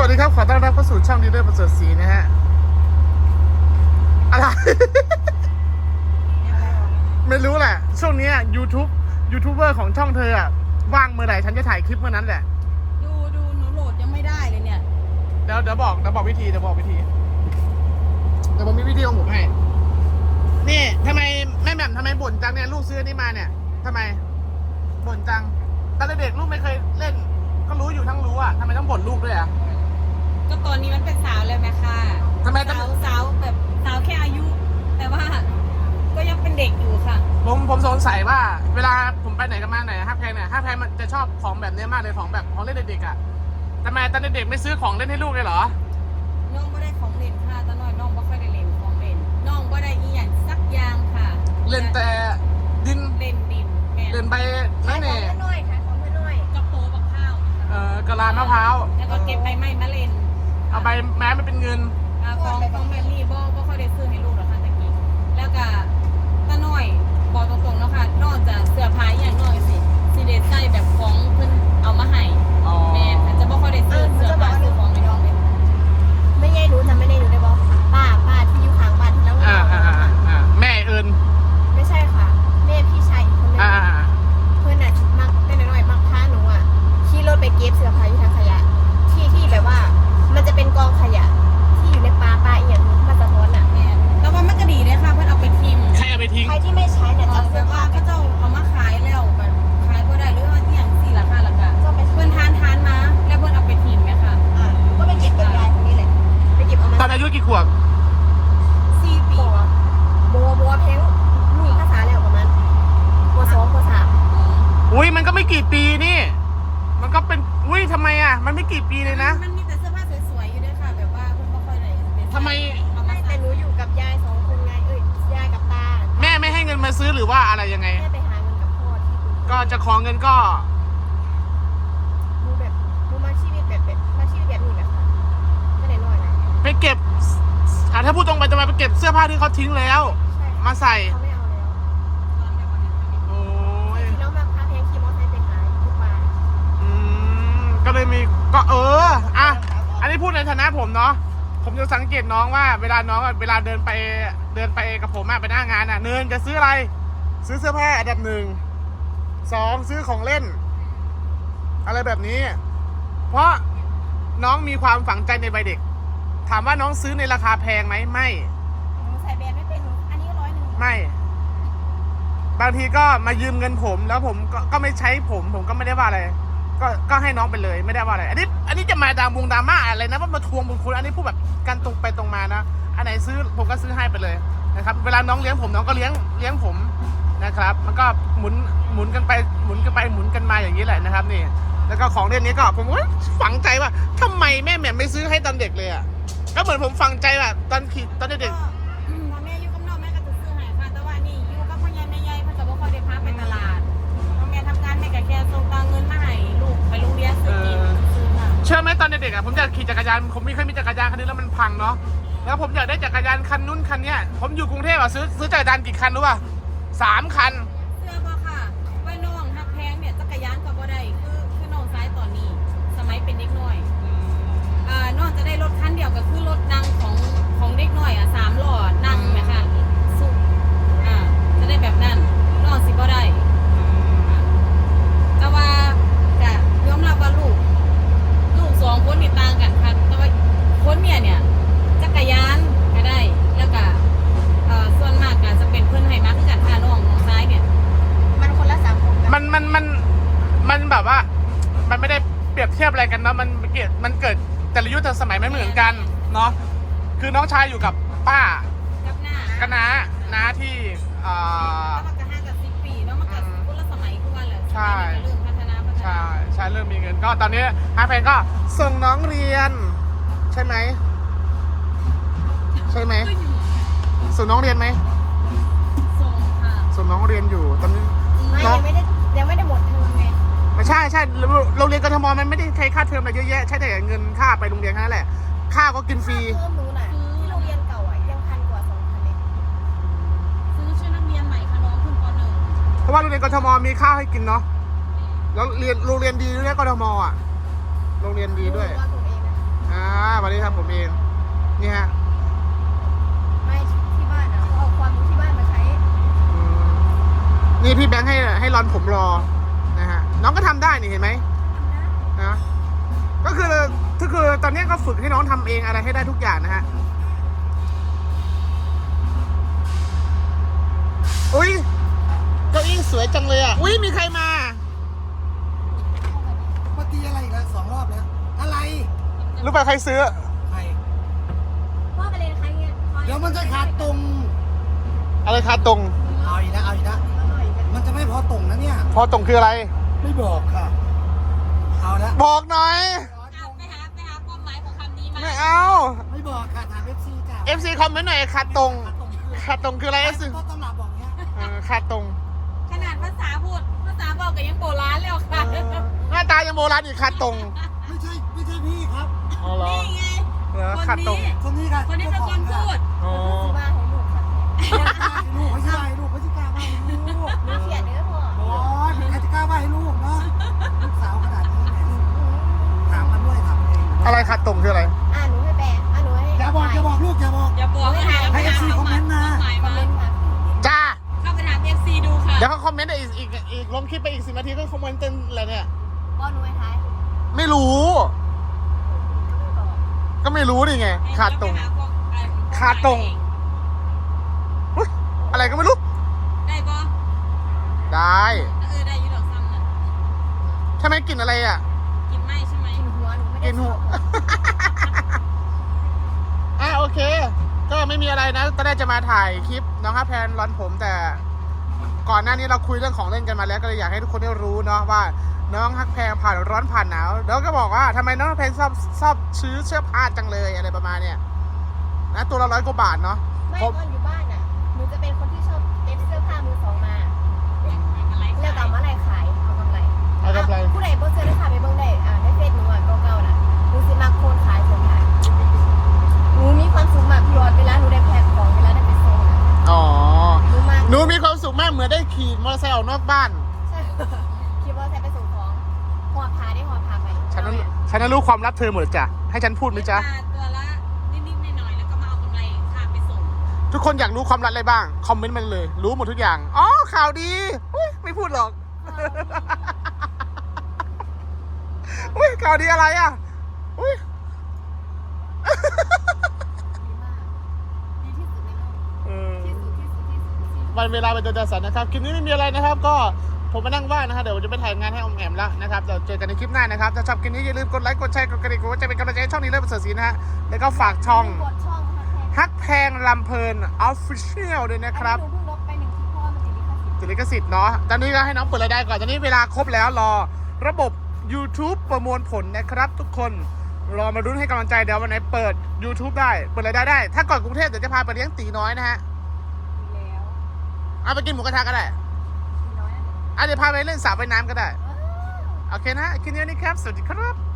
สวัสดีครับ ขอต้อนรับเข้าสู่ช่องดีเดอร์ประเสริฐศรีนะฮะ อะไร ไม่รู้แหละ ช่วงเนี้ย YouTube ยูทูบเบอร์ของช่องเธออะว่างเมื่อไหร่ฉันจะถ่ายคลิปเมื่อนั้นแหละ ดูดูหนูโหลดยังไม่ได้เลยเนี่ย เดี๋ยวเดี๋ยวบอกเดี๋ยวบอกวิธีเดี๋ยวบอกวิธี เดี๋ยวผมมีวิธีของผมให้ นี่ทำไมแม่แหม่มทำไมบ่นจังเนี่ยลูกซื้ออนนี่มาเนี่ยทำไมบ่นจังตอนเด็กๆลูกไม่เคยเล่น ก็รู้อยู่ทั้งรู้อะทำไมต้องบ่นลูกด้วยอะ ก็ตอนนี้มันเป็นสาวแล้วแม่ค่ะทำไมต้อง สาวสาวแบบสาวแค่อายุ แต่ว่า ก็ยังเป็นเด็กอยู่ค่ะ ผมผมสงสัยว่า เวลาผมไปไหนกันมาไหนห้าแพงเนี่ยห้าแพงมันจะชอบของแบบนี้มากเลยของแบบของเล่นเด็กๆอะทำไมตอนเด็กๆไม่ซื้อของเล่นให้ลูกเลยเหรอ น้องก็ได้ของเล่นค่ะตอนน้อยน้องไม่ค่อยได้เล่นของเล่น น้องก็ได้อีหยังสักอย่างค่ะเล่นแต่ ดใส่แบบ ยมันก็ไม่กี่ปีนี่ มันก็เป็นอุ้ยทำไมอะ มันไม่กี่ปีเลยนะมันมีแต่เสื้อผ้าสวยๆอยู่ด้วยค่ะ แบบว่าเพิ่นบ่ค่อยได้เป็นทำไมเอามาไม่ใส่แต่หนูอยู่กับยายสองคนไงเอ้ยยายกับตาแม่ไม่ให้เงินมาซื้อหรือว่าอะไรยังไง แม่ไปหาเงินกับพ่อที่กรุงเทพก็จะขอเงินก็ หนูแบบหนูมาชีวิตแบบแบบมาชีวิตแบบนี้แบบค่ะไม่ได้น้อยนะไปเก็บอะถ้าพูดตรงไปตรงมาไปเก็บเสื้อผ้าที่เขาทิ้งแล้ว ใช่มาใส่ เขาไม่เอาแล้ว โอ้ย ที่น้องมาพาแพงขี่มอเตอร์ไซค์ไปขายทุกวัน อืมก็เลยมีก็เอออะอันนี้พูด ในฐานะผมเนาะผมจะสังเกตน้องว่าเวลาน้องอะเวลาเดินไปเดินไปกับผมอะไปหน้างานอะเนินจะซื้ออะไร ซื้อเสื้อผ้าอันดับหนึ่งสองซื้อของเล่น อะไรแบบนี้ เพราะน้องมีความฝังใจในวัยเด็ก ถามว่าน้องซื้อในราคาแพงไหมไม่ หนูใส่แบรนด์ไม่เป็นหนูอันนี้ร้อยหนึ่งไม่ บางทีก็มายืมเงินผมแล้วผมก็ก็ไม่ใช้ผม ผมก็ไม่ได้ว่าอะไร ก็ก็ให้น้องไปเลยไม่ได้ว่าอะไร อันนี้ อันนี้จะมาดามวงดราม่าอะไรนะว่ามาทวงบุญคุณอันนี้พูดแบบกันตรงไปตรงมานะ อันไหนซื้อผมก็ซื้อให้ไปเลยนะครับ เวลาน้องเลี้ยงผมน้องก็เลี้ยงเลี้ยงผมนะครับ มันก็หมุนหมุนกันไปหมุนกันไปหมุนกันมาอย่างนี้แหละนะครับนี่ แล้วก็ของเล่นนี้ก็ผมก็ฝังใจว่าทำไมแม่แหม่มไม่ซื้อให้ตอนเด็กเลยอะ ก็เหมือนผมฝังใจแบบตอนขี่ตอนเด็ก อไหมตอนเด็กๆอะผมอยากขี่จักรยานผมไม่เคยมีจักรยานคันนี้แล้วมันพังเนาะแล้วผมอยากได้จักรยานคันนู้นคันเนี้ยผมอยู่กรุงเทพอะซื้อซื้อจักรยานกี่คันรู้ป่ะสามคัน เสื้อบ่ค่ะว่าน้องฮักแพงเนี่ยจักรยานก็บ่ได้คือคือน้องซ้ายตอนนี้ สมัยเป็นเด็กน้อย อ่าน้องจะได้รถคันเดียวก็คือรถนั่งของของเด็กน้อยอะสามล้อนั่งไหมคะสุอ่าจะได้แบบนั้นน้องสิบ่ได้แต่ว่าจะยอมรับว่าลูก ลูกสองคนนี่ต่างกันค่ะแต่ว่าคนเมียเนี่ยจักรยานก็ได้ แล้วก็เอ่อส่วนมากก็จะเป็นเพื่อนให้มากคือกันค่ะน้องน้องซ้ายเนี่ย มันคนละสามคนกัน มันมันมันมันแบบว่า มันไม่ได้เปรียบเทียบอะไรกันเนาะมันเกิดมันเกิด แต่ละยุคแต่ละสมัยไม่เหมือนกันเนาะคือน้องชายอยู่กับป้ากับหน้าก็น้าน้าที่เอ่อ แล้วมันก็ห้ากับสิบปีเนาะมันก็คนละสมัยคือว่าแหละใช่สมัยนี้ก็เริ่มพัฒนาพัฒนาใช่ใช่เริ่มมีเงินก็ตอนนี้ฮาแพนก็ส่งน้องเรียน ใช่ไหมใช่ไหมส่งน้องเรียนไหมส่งค่ะส่งน้องเรียนอยู่ตอนนี้ ไม่น้องยังไม่ได้ยังไม่ได้หมดเทอมไงไม่ ใช่ใช่โรงโรงเรียนกทมมันไม่ได้ใช้ค่าเทอมอะไรเยอะแยะใช่แต่เงินค่าไปโรงเรียนแค่นั้นแหละค่าก็กินฟรีเทอมหนูน่ะที่โรงเรียนเก่าอะยังพันกว่าสองพันเลยซื้อชุดนักเรียนใหม่ค่ะน้องขึ้นปหนึ่งเพราะว่าโรงเรียนกทมมีข้าวให้กินเนาะแล้วเรียนโรงเรียนดีด้วยนะกทมอะโรงเรียนดีด้วยว่าตัวเองนะอ่าวันนี้ทำผมเองนี่ฮะไม่ที่บ้านอะเขาเอาความรู้ที่บ้านมาใช้อืมนี่พี่แบงค์ให้ให้รอนผมรอ นะฮะน้องก็ทำได้นี่เห็นไหมทำนะนะก็คือก็คือตอนนี้ก็ฝึกให้น้องทำเองอะไรให้ได้ทุกอย่างนะฮะอุ้ยเก้าอี้สวยจังเลยอะอุ้ยมีใครมา มาตีอะไรอีกแล้วสองรอบแล้ว อะไรรู้ป่ะใครซื้อ ใครพ่อไปเรียนใครเงี้ยเดี๋ยวมันจะขาดตรง อะไรคาตรง เอาอีกแล้วเอาอีกแล้วอร่อยจังมันจะไม่พอตรงนะเนี่ย พอตรงคืออะไร ไม่บอกค่ะ เอาละบอกหน่อย อะไปหาไปหาความหมายของคำนี้มาไม่เอา ไม่บอกค่ะถามเอฟซีจ้ะ FC คอมเมนต์หน่อยคาตรงขาดตรงคือคาตรงคืออะไร FC ต้นตำรับบอกเนี้ยเออคาตรงขนาดภาษาพูดภาษาบอกก็ยังโบราณแล้วค่ะเออหน้าตายังโบราณอีกคาตรงไม่ใช่ไม่ใช่พี่ครับ อ๋อเหรอนี่ไงเหรอคนคาตรงนี้คนนี้ค่ะคนนี้เป็นคนพูด อ๋อซื้อบ้านให้ลูกครับลูกเขาจะให้ เดี๋ยวเขาคอมเมนต์อีกอีกอีกลงคลิปไปอีกสินาทีก็คอมเมนต์เต้นอะไรเนี่ยพ่อหนูให้ท้ายไม่รู้ไม่บอกก็ไม่รู้นี่ไงให้คาตรงไปหความเอ่อขาตรงอุ๊ยอะไรก็ไม่รู้ ได้ปะได้ เออได้อยูดอกซ้ำน่ะทำไมกลิ่นอะไรอะ กินไม่ใช่ไหมกินหัวหนูไม่ได้กินหัว อะโอเค ก็ไม่มีอะไรนะตอนแรกจะมาถ่ายคลิปน้องฮับแพนร้อนผมแต่ ก่อนหน้านี้เราคุยเรื่องของเล่นกันมาแล้วก็เลยอยากให้ทุกคนได้รู้เนาะว่าน้องฮักแพงผ่านร้อนผ่านหนาวแล้วก็บอกว่าทำไมน้องฮักแพงชอบชอบซื้อเสื้อผ้าจังเลยอะไรประมาณเนี้ยนะตัวละร้อยกว่าบาทเนาะไม่ผมตอนอยู่บ้านอะหนูจะเป็นคนที่ชอบเอฟเสื้อผ้ามือสองมาอะไรเลือกเอามาอะไร นอกบ้านใช่คิดว่าใช้ไปส่งของหัวพาได้หัวพาไปฉันนั้นฉันนั้นรู้ความลับเธอหมดเลยจ้ะ ให้ฉันพูดไหมจ๊ะ ตัวละนิดๆหน่อยๆแล้วก็มาเอากำไรค่าไปส่ง ทุกคนอยากรู้ความลับอะไรบ้าง คอมเมนต์มันเลย รู้หมดทุกอย่าง อ๋อ ข่าวดีอุ๊ยไม่พูดหรอกอุ้ยข่าวดีอะไรอะอุ้ย ดีมากดีที่สุดในโลก เออ ที่สุดที่สุดที่สุดที่สุด วันเวลาเป็นตัวจัดสรรนะครับ คลิปนี้ไม่มีอะไรนะครับ ก็ผมมานั่งว่างนะครับเดี๋ยวผมจะไปถ่ายงานให้อมแอมแล้วนะครับเดี๋ยวเจอกันในคลิปหน้านะครับ ถ้าชอบคลิปนี้อย่าลืมกดไลค์กดแชร์กดกระดิ่งกดหัวใจเป็นกำลังใจให้ช่องนี้เลยประเสริฐศรีนะฮะ แล้วก็ฝากช่องกดช่องค่ะแพงฮักแพงลำเพลินออฟฟิเชียลด้วยนะครับอันนี้หนูเพิ่งลบไปหนึ่งคลิปเพราะว่ามันติดลิขสิทธิ์ติดลิขสิทธิ์เนาะ ตอนนี้ก็ให้น้องเปิดรายได้ก่อน ตอนนี้เวลาครบแล้วรอระบบ YouTube ประมวลผลนะครับทุกคน รอมารุ้นให้กำลังใจเดี๋ยววันไหนเปิด YouTube ได้ เปิดรายได้ได้ ถ้าก่อนกรุงเทพเดี๋ยวจะพาไปเลี้ยงตีน้อยนะฮะแล้ว เอาไปกินหมูกระทะก็ได้มีน้อยนะอะเดี๋ยวพาไปเล่นสระว่ายน้ำก็ได้เออโอเคนะคลิปนี้นี่ครับ สวัสดีครับ